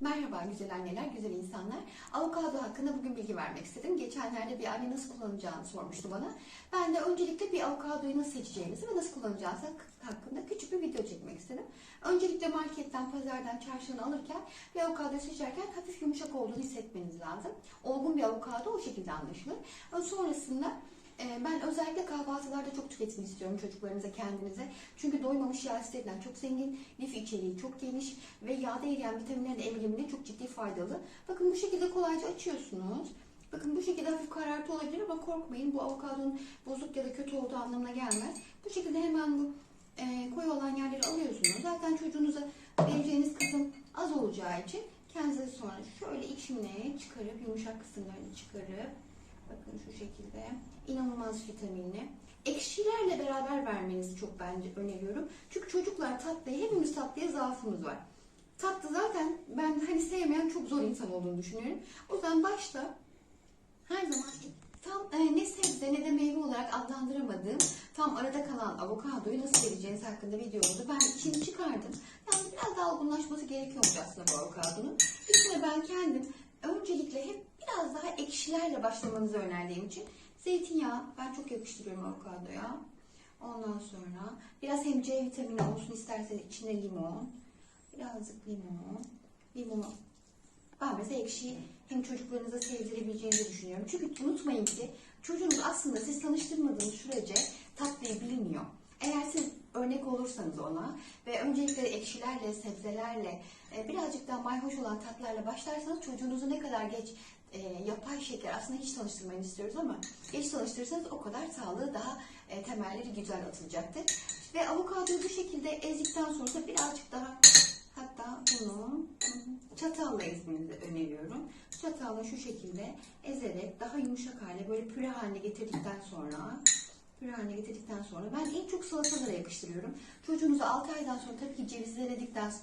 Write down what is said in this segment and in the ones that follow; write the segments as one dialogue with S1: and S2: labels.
S1: Merhaba güzel anneler, güzel insanlar. Avokado hakkında bugün bilgi vermek istedim. Geçenlerde bir anne nasıl kullanacağını sormuştu bana. Ben de öncelikle bir avokadoyu nasıl seçeceğimizi ve nasıl kullanacağımız hakkında küçük bir video çekmek istedim. Öncelikle marketten, pazardan, çarşıdan alırken bir avokadoyu seçerken hafif yumuşak olduğunu hissetmeniz lazım. Olgun bir avokado o şekilde anlaşılır. Sonrasında ben özellikle kahvaltılarda çok tüketim istiyorum çocuklarınıza, kendinize. Çünkü doymamış yağ asitlerinden çok zengin, lif içeriği çok geniş ve yağda eriyen vitaminlerin emilimine çok ciddi faydalı. Bakın bu şekilde kolayca açıyorsunuz. Bakın bu şekilde hafif karartı olabilir ama korkmayın. Bu avokadonun bozuk ya da kötü olduğu anlamına gelmez. Bu şekilde hemen bu e, koyu olan yerleri alıyorsunuz. Zaten çocuğunuza vereceğiniz kısım az olacağı için kendinize sonra şöyle içine çıkarıp yumuşak kısımlarını çıkarıp Bakın şu şekilde. inanılmaz vitaminli. Ekşilerle beraber vermenizi çok bence öneriyorum. Çünkü çocuklar tatlıya, hepimiz tatlıya zaafımız var. Tatlı zaten ben hani sevmeyen çok zor insan olduğunu düşünüyorum. O yüzden başta her zaman tam e, ne sebze ne de meyve olarak adlandıramadığım tam arada kalan avokadoyu nasıl vereceğiniz hakkında video oldu. Ben içini çıkardım. Yani biraz daha olgunlaşması gerekiyormuş aslında bu avokadonun. İçine ben kendim öncelikle hep ekşilerle başlamanızı önerdiğim için zeytinyağı ben çok yakıştırıyorum avokadoya. Ondan sonra biraz hem C vitamini olsun isterseniz içine limon. Birazcık limon. Limonu ben mesela ekşiyi hem çocuklarınıza sevdirebileceğinizi düşünüyorum. Çünkü unutmayın ki çocuğunuz aslında siz tanıştırmadığınız sürece tatlıyı bilmiyor. Eğer siz örnek olursanız ona ve öncelikle ekşilerle, sebzelerle, e, birazcık daha mayhoş olan tatlarla başlarsanız çocuğunuzu ne kadar geç e, yapay şeker aslında hiç tanıştırmayın istiyoruz ama geç tanıştırırsanız o kadar sağlığı daha e, temelleri güzel atılacaktır. Ve avokadoyu bu şekilde ezdikten sonra da birazcık daha hatta bunu çatalla ezmenizi öneriyorum. Çatalla şu şekilde ezerek daha yumuşak hale böyle püre haline getirdikten sonra püre haline getirdikten sonra ben en çok salatalara yakıştırıyorum. Çocuğunuzu 6 aydan sonra tabii ki cevizi denedikten sonra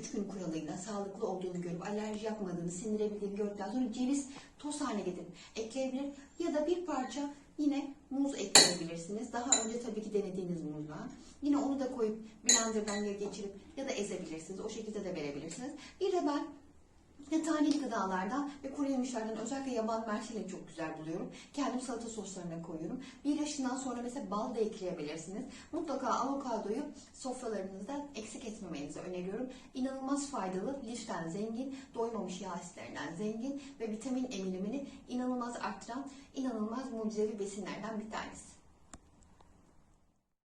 S1: 3 gün kuralıyla sağlıklı olduğunu görüp alerji yapmadığını sindirebildiğini gördükten sonra ceviz toz haline getirip ekleyebilir ya da bir parça yine muz ekleyebilirsiniz. Daha önce tabii ki denediğiniz muzla. Yine onu da koyup blenderdan geçirip ya da ezebilirsiniz. O şekilde de verebilirsiniz. Bir de ben ve taneli gıdalardan ve kuru yemişlerden özellikle yaban mersini çok güzel buluyorum. Kendim salata soslarına koyuyorum. Bir yaşından sonra mesela bal da ekleyebilirsiniz. Mutlaka avokadoyu sofralarınızda eksik etmemenizi öneriyorum. İnanılmaz faydalı, liften zengin, doymamış yağ asitlerinden zengin ve vitamin emilimini inanılmaz arttıran, inanılmaz mucizevi besinlerden bir tanesi.